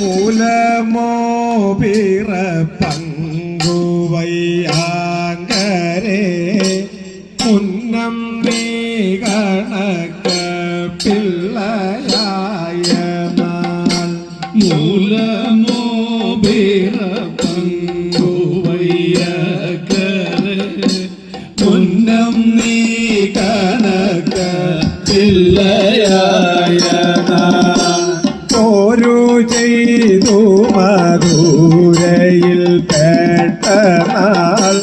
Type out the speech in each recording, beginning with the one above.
മൂലമോ പിറ പങ്കുവയ്യാങ്കരെ മുന്നം നീ കണക്ക പിള്ളയായ മൂലമോ പങ്കുവയ്യക്കരെ മധുരയിൽ പേട്ട നാൾ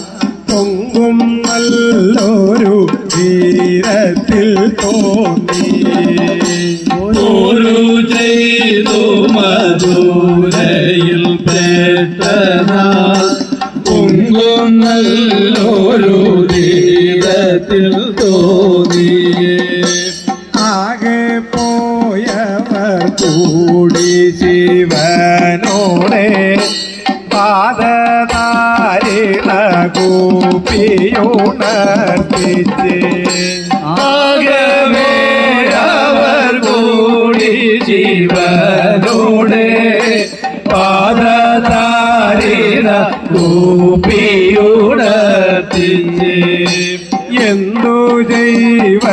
പൊങ്കും നല്ലൊരു തീരത്തിൽ തോന്നി. ഒരു ചെയ്തു മധുരയിൽ പേട്ടനാൾ പൊങ്കും നല്ലൊരു തോന്നിയേ അവർ കൂടി ജീവനോടെ പാദതാരിണ കൂപ്പിയുണർത്തിച്ച് എന്തു ചെയ്വരടിയങ്ങളിനി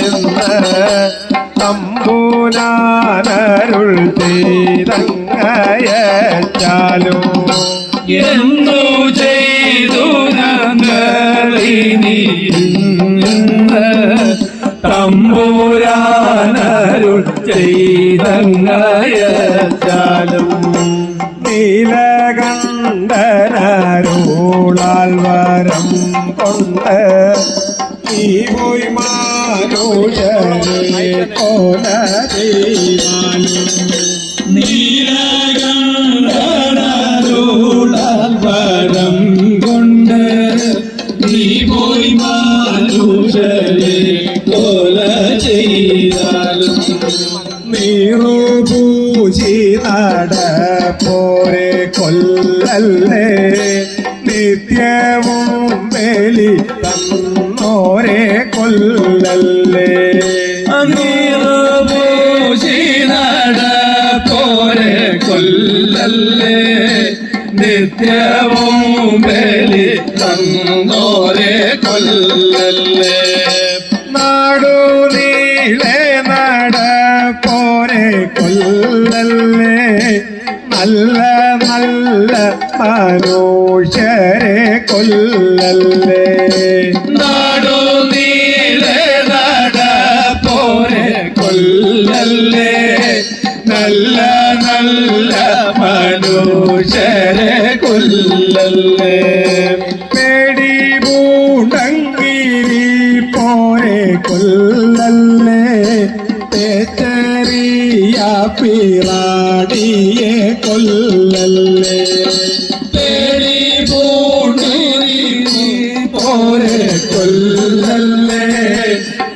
എന്ന് തമ്പൂനാനരുൾ എന്നു ചെയ്തു ഞങ്ങളിനി? തമ്പുരാനരുൾ ചെയ്തങ്ങയച്ചാലും നീലകണ്ഠനരുളാൽ വരം കൊണ്ട് ഈ പോയി മാനുഷരെ കോല ദൈവാലും പോയി മാനുഷരെ കൊല ചെയ്താലും നീറുപൂശി നടപ്പോരെ കൊല്ലല്ലേ നിത്യവും വേലി തന്നോരെ കൊല്ലല്ലേ നീറുപൂശി നടപ്പോരെ കൊല്ലല്ലേ നിത്യവും വേലി തന്നോരെ കൊല്ലല്ലേ? നാടു നീളെ നടപ്പോരെ കൊല്ലല്ലേ? നല്ല നല്ല മനുഷ്യരെ കൊല്ലല്ലേ? പോരെ കൊല്ലല്ലേ തേച്ചറിയ പിറാടിയെ കൊല്ലല്ലേ പേടി പൂണ്ടൂരി പോരെ കൊല്ലല്ലേ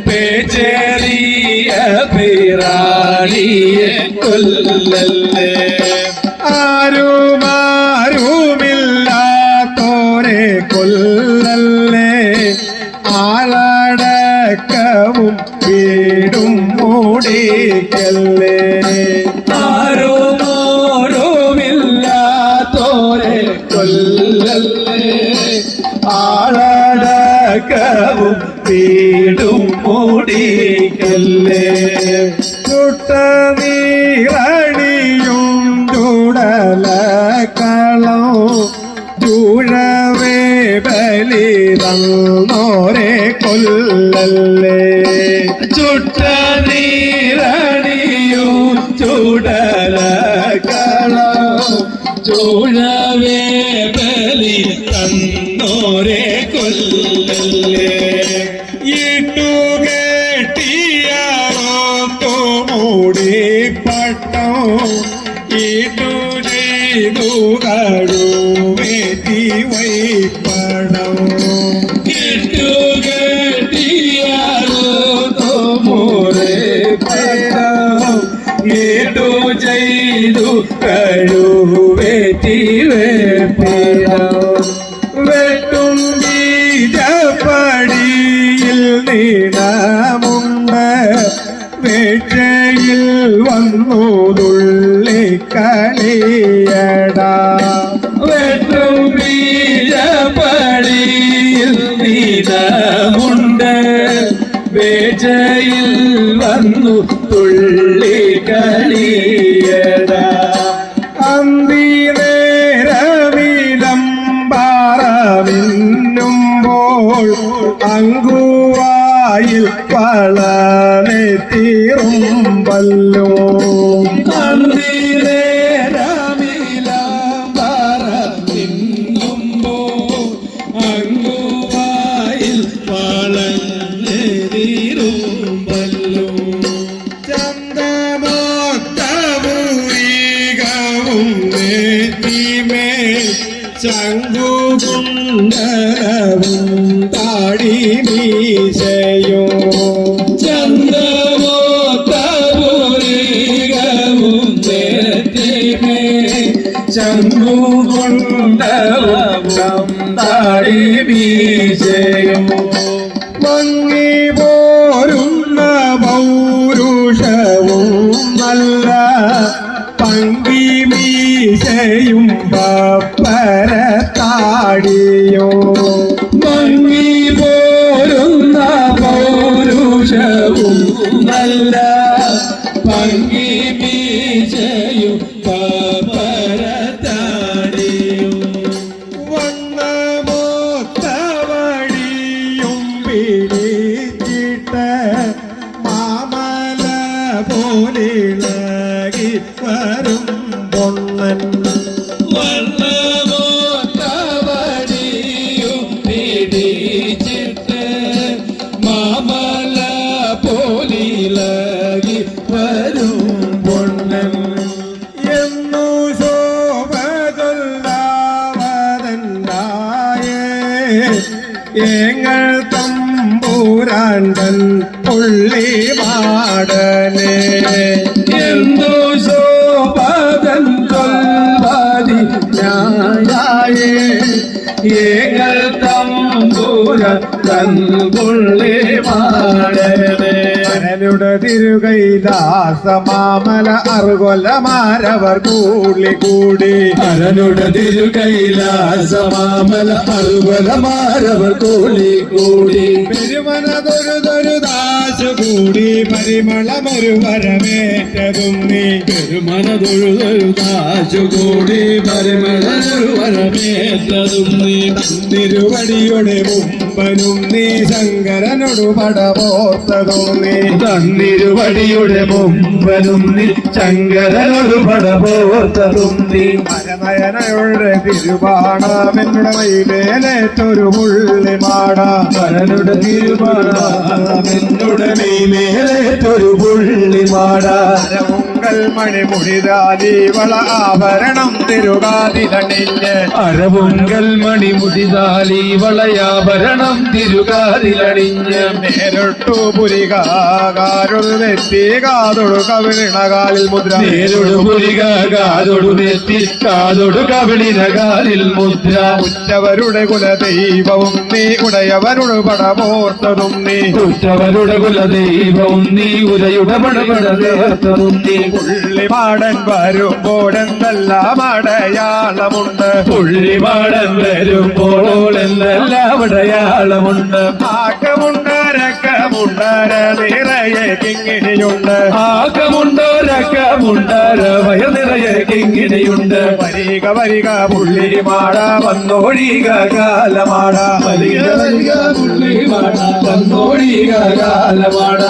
പേച്ചേറിയ പിറാണിയെ കൊല്ലല്ലേ ആളടക്കവും വീടും മൂടിക്കല്ലേ? ചുട്ടനീറണിയും ചുടല കളോ ചൂഴവേ ബലി തന്നോരെ കൊല്ലല്ലേ? ചുട്ട നീരണിയും ചുടല കളോ ചൂഴവേ ఇటుగే టీయాతో మూడి పట్టం. ఇటు నీదుగడు వేటి వైపడం. ఇటుగే టీయాతో మూడే పట్టం. ఇటు జైదు కడు వేటి వే വെട്ടും ബീജപ്പടിയിൽ നീനമുണ്ട് വേജയിൽ വന്നു തുള്ളി കളിയടാ അന്തി നേരമിലമ്പാറമിന്നുമ്പോൾ അങ്കുവായിൽ വളനെ തീറുമ്പല്ലോ അങ്ങുവായിൽ ചങ്കുകൊണ്ടവും താടി വീശയും. മങ്ങി പരത്താടിയോ മങ്ങി പോരുന്ന പൗരുഷവും നല്ല പങ്കി വീശയും പരത്താടിയും വന്ന മോത്തവടിയും മാമല പോലിളകി വരും പൊണ്ണൻ ഏകൾ തമ്പൂര തൻപുള്ളി മാടനെ അനനുടെ തിരുകൈലാസമാമല അറുകൊലമാരവർ കൂളി കൂടി. അരനുടെ തിരു കൈലാസമാമല കൂളി കൂടി. പെരുമനതൊരു കൂടി പരിമളമരുവരമേറ്റതും നീ പെരുമനതൊഴുതൊരു താശുകൂടി പരിമളൊരു വരമേറ്റതും നീ തിരുവടിയുടെ മുമ്പനും നീ ശങ്കരനോടു പടപോർത്തതും നീ തന്നിരുവടിയുടെ മുമ്പനും നീ ശങ്കരനൊരു പടപോർത്തതും നീ മരനയനയുടെ തിരുപാണമെന്നുടെ മയിലേലേറ്റൊരു പുള്ളി മാട മരനുടെ തിരുമാണെന്നുടെ മേലേറ്റൊരു പുള്ളിമാട അരമുങ്കൽ മണിമുടിതാലീവള ആഭരണം തിരുകാതിലണിഞ്ഞ്. അരവുങ്കൽ മണിമുടിതാലി വളയാഭരണം തിരുകാതിലണിഞ്ഞ്. നേരിട്ടു പുരികാരുൾ നെറ്റി കാതൊടു കവിളിണകാലിൽ മുദ്ര. നേരൊടു പുരിക കാതൊടു നെറ്റി കാതൊടു കവിളിനകാലിൽ മുദ്ര. ഉറ്റവരുടെ കുലദൈവവും നീ ഉടയവരുടെ പടമോർത്തതും നീ. ഉറ്റവരുടെ കുലദൈവവും നീ ഉരയുടെ പടപട തീർത്തതും നീ. പുള്ളിമാടൻ വരുമ്പോഴെന്തെല്ലാം അടയാളമുണ്ട്? പുള്ളിമാടൻ വരുമ്പോൾ എന്തെല്ലാം അടയാളമുണ്ട്? ആക്കമുണ്ട് രക്കമുണ്ടര നിറയെ കിങ്ങിണിയുണ്ട് ആകമുണ്ടോ രക്കമുണ്ടര വയ നിറയെ കിങ്ങിണിയുണ്ട് വരിക വരിക പുള്ളിമാട വന്നോഴിക കാലമാട. വരിക പുള്ളി പുള്ളിമാട വന്നോഴിക കാലമാട.